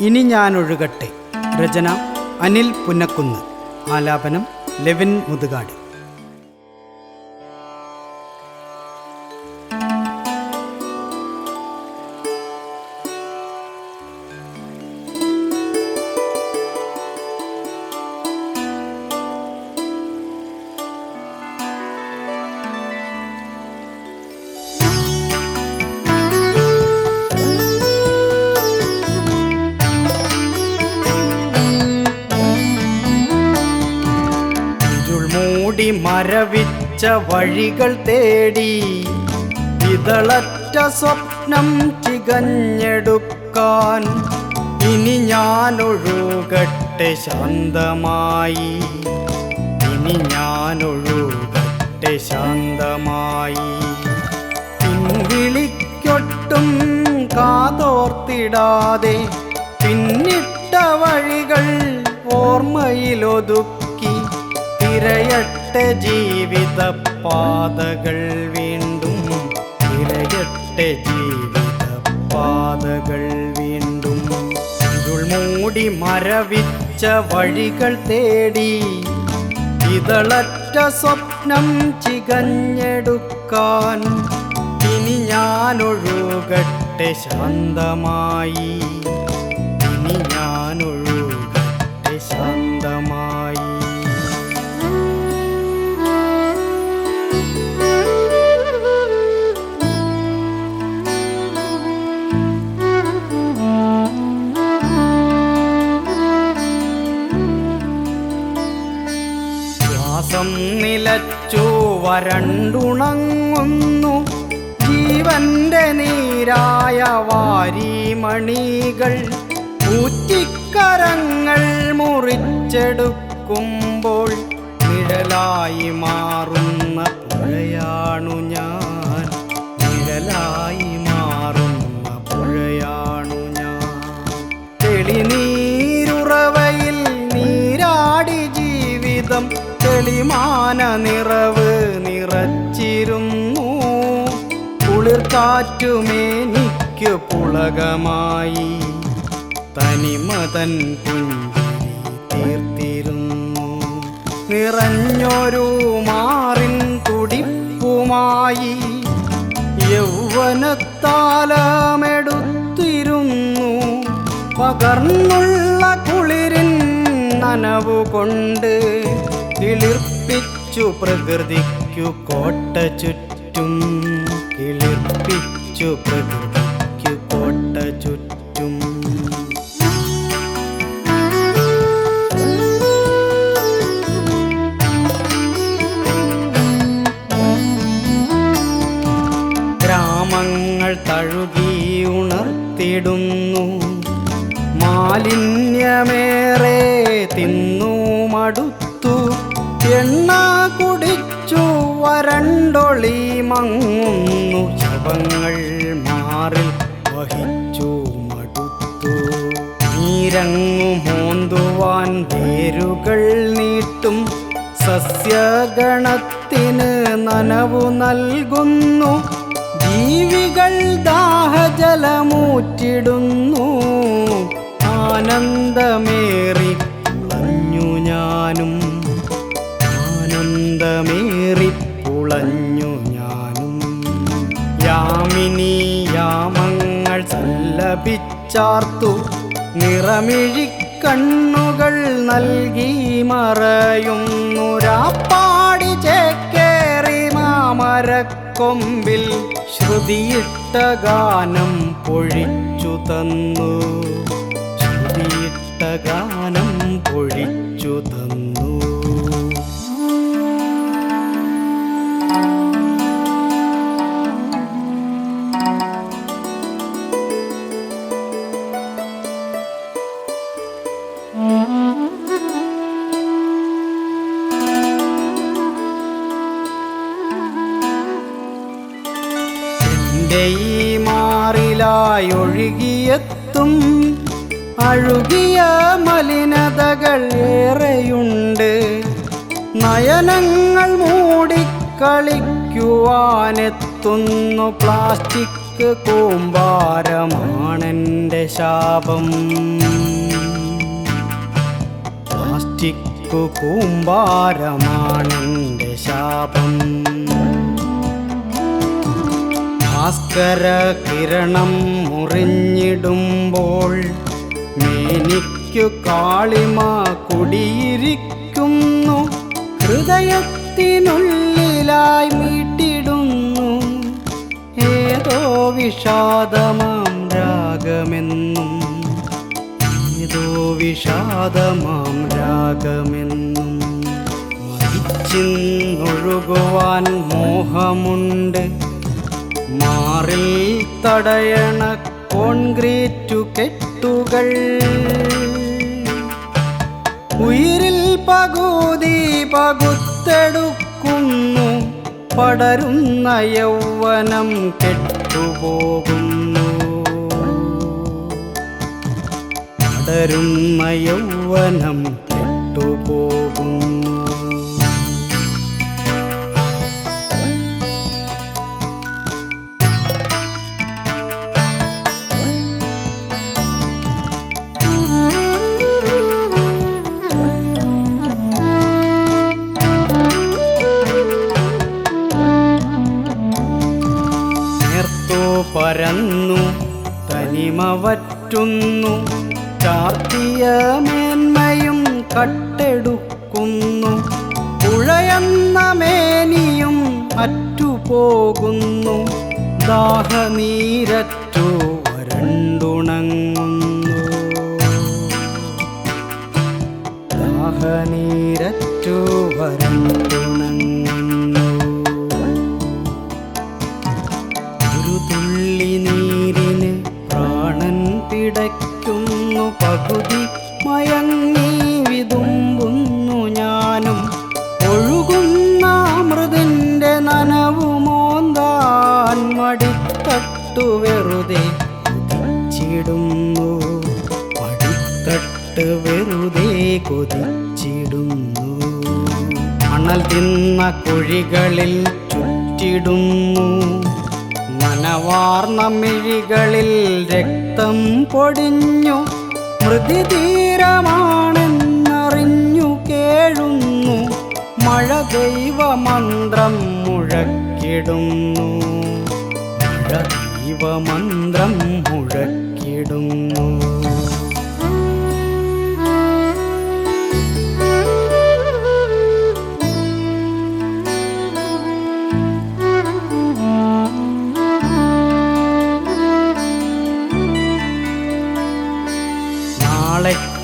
ഇനി ഞാനൊഴുകട്ടെ. രചന അനിൽ പുന്നക്കുന്ന്. ആലാപനം ലെവിൻ മുതുകാട്. മരവിച്ച വഴികൾ തേടി ഇതളറ്റ സ്വപ്നം ചികഞ്ഞെടുക്കാൻ ഇനി ഞാൻ ഒഴുകട്ടെ ശാന്തമായി. ഇനി ഞാൻ ഒഴുകട്ടെ ശാന്തമായി. പിൻവിളിക്കൊട്ടും കാതോർത്തിടാതെ പിന്നിട്ട വഴികൾ ഓർമ്മയിലൊതുക്കി തിരയട്ടെ ജീവിത പാതകൾ വീണ്ടും തിരയട്ടെ ജീവിത പാതകൾ വീണ്ടും ഇരുൾ മൂടി മരവിച്ച വഴികൾ തേടി ഇതളറ്റ സ്വപ്നം ചികഞ്ഞെടുക്കാൻ ഇനി ഞാനൊഴുകട്ടെ ശാന്തമായി. നിലച്ചു വരണ്ടുണങ്ങുന്നു. ജീവന്റെ നീരായ വാരിമണികൾ ഊറ്റിക്കരങ്ങൾ മുറിച്ചെടുക്കുമ്പോൾ നിഴലായി മാറുന്ന പുഴയാണു ഞാൻ. കുളിർക്കാറ്റുമേനിക്ക് പുളകമായി. തനിമതൻ പുഞ്ചിരി തീർത്തിരുന്നു. നിറഞ്ഞൊരു മാറിൻ തുടിപ്പുമായി യൗവനത്താലമെടുത്തിരുന്നു. പകർന്നുള്ള കുളിരിൻ നനവുകൊണ്ട് കിളിർപ്പിച്ചു പ്രകൃതിക്കു കോട്ട ചുറ്റും കിളിർപ്പിച്ചു പ്രകൃതിക്കു കോട്ട ചുറ്റും. ഗ്രാമങ്ങൾ തഴുകി ഉണർത്തിടുന്നു. മാലിന്യമേറെ തിന്നു മടുത്തു എണ്ണ കുടിച്ചു വരണ്ടൊളി മങ്ങുന്നു ശവങ്ങൾ മാറിൽ വഹിച്ചു മടുത്തു. നീരങ്ങു മോന്തുവാൻ വേരുകൾ നീട്ടും. സസ്യഗണത്തിന് നനവു നൽകുന്നു. ജീവികൾ ദാഹജലമൂറ്റിടുന്നു. ആനന്ദമേറി സല്ലപിച്ചാർത്തു നിറമിഴിക്കണ്ണുകൾ നൽകി മറയുന്നു. രാപ്പാടി ചേക്കേറി മാമരക്കൊമ്പിൽ ശ്രുതിയിട്ട ഗാനം പൊഴിച്ചു തന്നു. ശ്രുതിയിട്ട ഗാനം പൊഴിച്ചു തന്നു. എന്റെ ഈ മാറിലായി ഒഴുകിയെത്തും അഴുകിയ മലിനതകൾ ഏറെയുണ്ട്. നയനങ്ങൾ മൂടിക്കളിക്കുവാനെത്തുന്നു. പ്ലാസ്റ്റിക് കൂമ്പാരമാണെന്റെ ശാപം. പ്ലാസ്റ്റിക് കൂമ്പാരമാണെന്റെ ശാപം. ഭാസ്കര കിരണം മുറിഞ്ഞിടുമ്പോൾ മേനിക്കു കാളിമ കുടിയിരിക്കുന്നു. ഹൃദയത്തിനുള്ളിലായി മീട്ടിടുന്നു. ഏതോ വിഷാദമാം രാഗമെന്നും ഏതോ വിഷാദമാം രാഗമെന്നും മരിച്ചിന്നൊഴുകുവാൻ മോഹമുണ്ട്. മാറിൽ തടയണ കോൺക്രീറ്റു കെട്ടുകൾ. ഉയിരിൽ പകുതി പകുത്തെടുക്കുന്നു. പടരുന്ന യൗവനം കെട്ടുപോകുന്നു. പടരുന്ന യൗവനം കെട്ടുപോകുന്നു. പരന്നു തനിമവറ്റുന്നു. കാത്തിയ മേന്മയും കട്ടെടുക്കുന്നു. പുഴയെന്ന മേനിയും അറ്റുപോകുന്നു ദാഹനീരറ്റു പിടയ്ക്കുന്നു പകുതി മയങ്ങി വിതുമ്പുന്നു ഞാനും. ഒഴുകുന്ന അമൃതിന്റെ നനവുമോന്താൻ മടിത്തട്ടു വെറുതെ കൊതിച്ചിടുന്നു. മടിത്തട്ട് വെറുതെ കൊതിച്ചിടുന്നു. മണൽ തിന്ന കുഴികളിൽ ചുറ്റിടുന്നു. നനവാർന്ന മിഴികളിൽ രക്തം പൊടിഞ്ഞു. മൃതിതീരമാണെന്നറിഞ്ഞു കേഴുന്നു. മഴ ദൈവമന്ത്രം മുഴക്കിടുന്നു. മഴ ദൈവമന്ത്രം മുഴക്കിടുന്നു.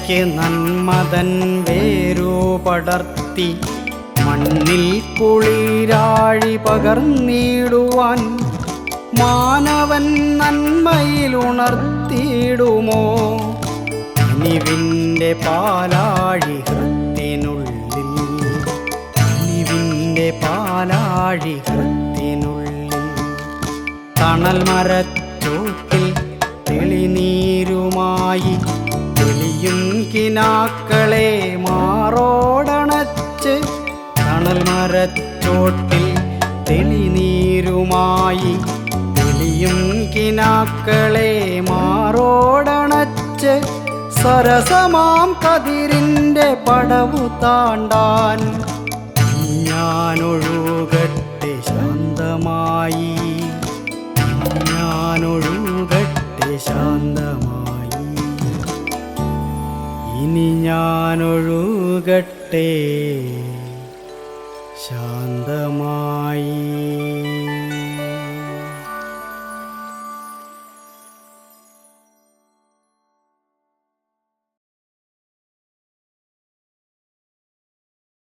നാളേക്ക് നന്മതൻ വേരോ പടർത്തി. മണ്ണിൽ കുളിരാഴി പകർന്നിടുവാൻ മാനവൻ നന്മയിലുണർത്തിയിടുമോ നിവിന്റെ പാലാഴി ഹൃത്തിനുള്ളിൽ നിവിന്റെ പാലാഴി ഹൃത്തിനുള്ളിൽ. തണൽ മരച്ചൂട്ടിൽ തെളിനീരുമായി കിനാക്കളെ മാറോടണച്ച് തണൽ മരച്ചോട്ടിൽ തെളിനീരുമായി തെളിയും കിനാക്കളെ മാറോടണച്ച് സരസമാം കതിരിന്റെ പടവു താണ്ടാൻ ഞാനൊഴുകട്ടെ ശാന്തമായി ഞാനൊഴുകട്ടെ ശാന്തമായി. ഇനി ഞാനൊഴുകട്ടെ. ശാന്തമായി.